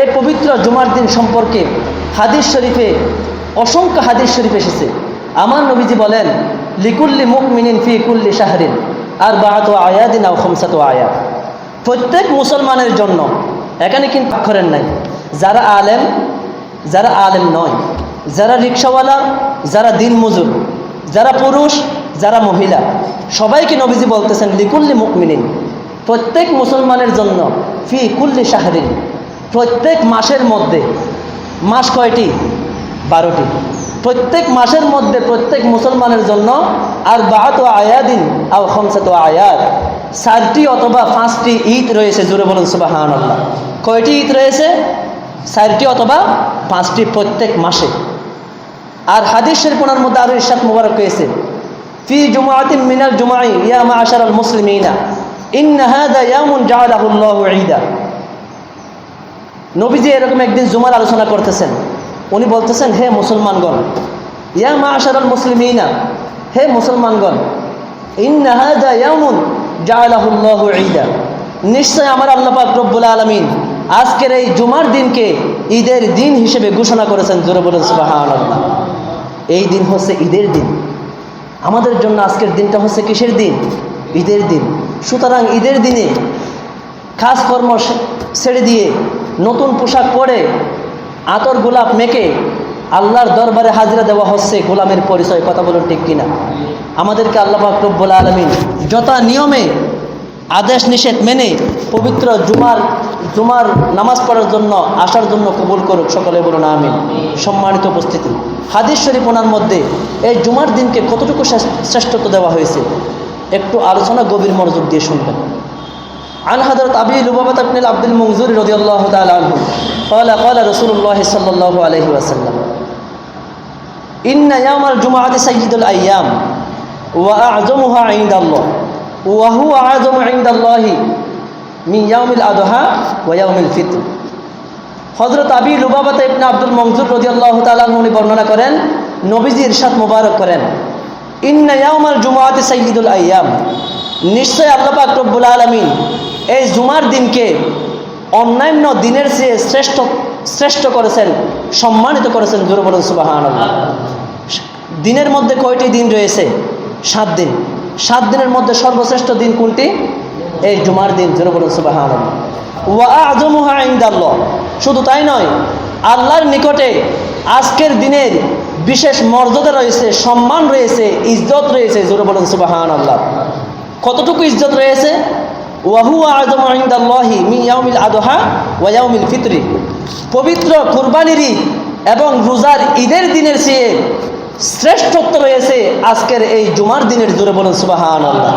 এই পবিত্র জুমার দিন সম্পর্কে হাদিস শরীফে অসংখ্য হাদিস শরীফ এসেছে। আমার নবীজি বলেন, লিকুল্লি মুকমিনিন ফি কুল্লি শাহরিন আর বাহাত আয়াদিন আও খমসাত আয়াত। প্রত্যেক মুসলমানের জন্য, এখানে কিন্তু অক্ষরের নাই, যারা আলেম যারা আলেম নয়, যারা রিক্সাওয়ালা, যারা দিন মজুর, যারা পুরুষ, যারা মহিলা, সবাইকে নবীজি বলতেছেন, লিকুল্লি মুকমিনিন প্রত্যেক মুসলমানের জন্য ফি কুল্লি শাহরিন। প্রত্যেক মাসের মধ্যে, মাস কয়টি? বারোটি। প্রত্যেক মাসের মধ্যে প্রত্যেক মুসলমানের জন্য আর বাহাত আয়াদিন আও খমসাত আয়াত। চারটি অথবা পাঁচটি ঈদ রয়েছে, জোরে বলুন সুবাহান আল্লাহ কয়টি ঈদ রয়েছে? চারটি অথবা পাঁচটি প্রত্যেক মাসে। আর হাদিস শরীফনার মধ্যে আরও ইরশাদ মুবারক হয়েছে ফি জুমাতিন মিনাল জুমাই ইয়া মাআশার আল মুসলিমিনা। ইন হাদা ইয়ামুন জাআলাহু আল্লাহু ঈদা। নবীজি এরকম একদিন জুমার আলোচনা করতেছেন। উনি বলতেছেন, হে মুসলমানগণ, ইয়া মাআশার আল মুসলিমিনা, হে মুসলমানগণ ঈদা। নিশ্চয় আমার আল্লাহ পাক রব্বুল আলামিন আজকের এই জুমার দিনকে ঈদের দিন হিসেবে ঘোষণা করেছেন, জোরে বলেন এই দিন হচ্ছে ঈদের দিন। আমাদের জন্য আজকের দিনটা হচ্ছে কিসের দিন? ঈদের দিন। সুতরাং ঈদের দিনে কাজকর্ম ছেড়ে দিয়ে নতুন পোশাক পরে আতর গোলাপ মেকে আল্লাহর দরবারে হাজিরা দেওয়া হচ্ছে, গোলামের পরিচয়, কথা বলুন ঠিক কিনা? আমাদেরকে আল্লাহ রব্বুল আলমিন যথা নিয়মে আদেশ নিষেধ মেনে পবিত্র জুমার জুমার নামাজ পড়ার জন্য, আসার জন্য কবুল করুক, সকলে বলুন আমিন। সম্মানিত উপস্থিতি। হাদিস শরীফ ওনার মধ্যে এই জুমার দিনকে কতটুকু শ্রেষ্ঠ- শ্রেষ্ঠত্ব দেওয়া হয়েছে, একটু আলোচনা গভীর মনোযোগ দিয়ে শুনবেন। عن حضرت أبي لبابة بن عبد المنذر رضي الله تعالى عنه قال قال رسول الله صلى الله عليه وسلم إن يوم الجمعة سيد الأيام وأعظمها عند الله وهو أعظم عند الله من يوم الأضحى ويوم الفطر হজরত আবি লুবাবাত ইবনে আব্দুল মনজুর রদিয়াল্লাহ তাআলা উনি বর্ণনা করেন নবীজি ইরশাদ মোবারক করেন ইন্না ইয়াউমাল জুমাআতি সাইয়্যিদুল আইয়াম নিশ্চয় আল্লাহ পাক রব্বুল আলামিন এই জুমার দিনকে অন্যান্য দিনের চেয়ে শ্রেষ্ঠ শ্রেষ্ঠ করেছেন, সম্মানিত করেছেন জোরে বলুন সুবহানাল্লাহ। দিনের মধ্যে কয়টি দিন রয়েছে? সাত দিন। সাত দিনের মধ্যে সর্বশ্রেষ্ঠ দিন কোনটি? এই জুমার দিন, জোরে বলুন সুবহানাল্লাহ। ওয়া শুধু তাই নয়, আল্লাহর নিকটে আজকের দিনের বিশেষ মর্যাদা রয়েছে, সম্মান রয়েছে, ইজ্জত রয়েছে, জোরে বলুন সুবহানাল্লাহ। কতটুকু ইজ্জত রয়েছে? ওয়াহু আজম আইন্দাল্লাহি মি ইয়াউমিল আদহা ওয়াউমিল পবিত্র কুরবানির ঈদ এবং রোজার ঈদের দিনের চেয়ে শ্রেষ্ঠত্ব রয়েছে আজকের এই জুমার দিনের জোরে বলুন সুবহানাল্লাহ।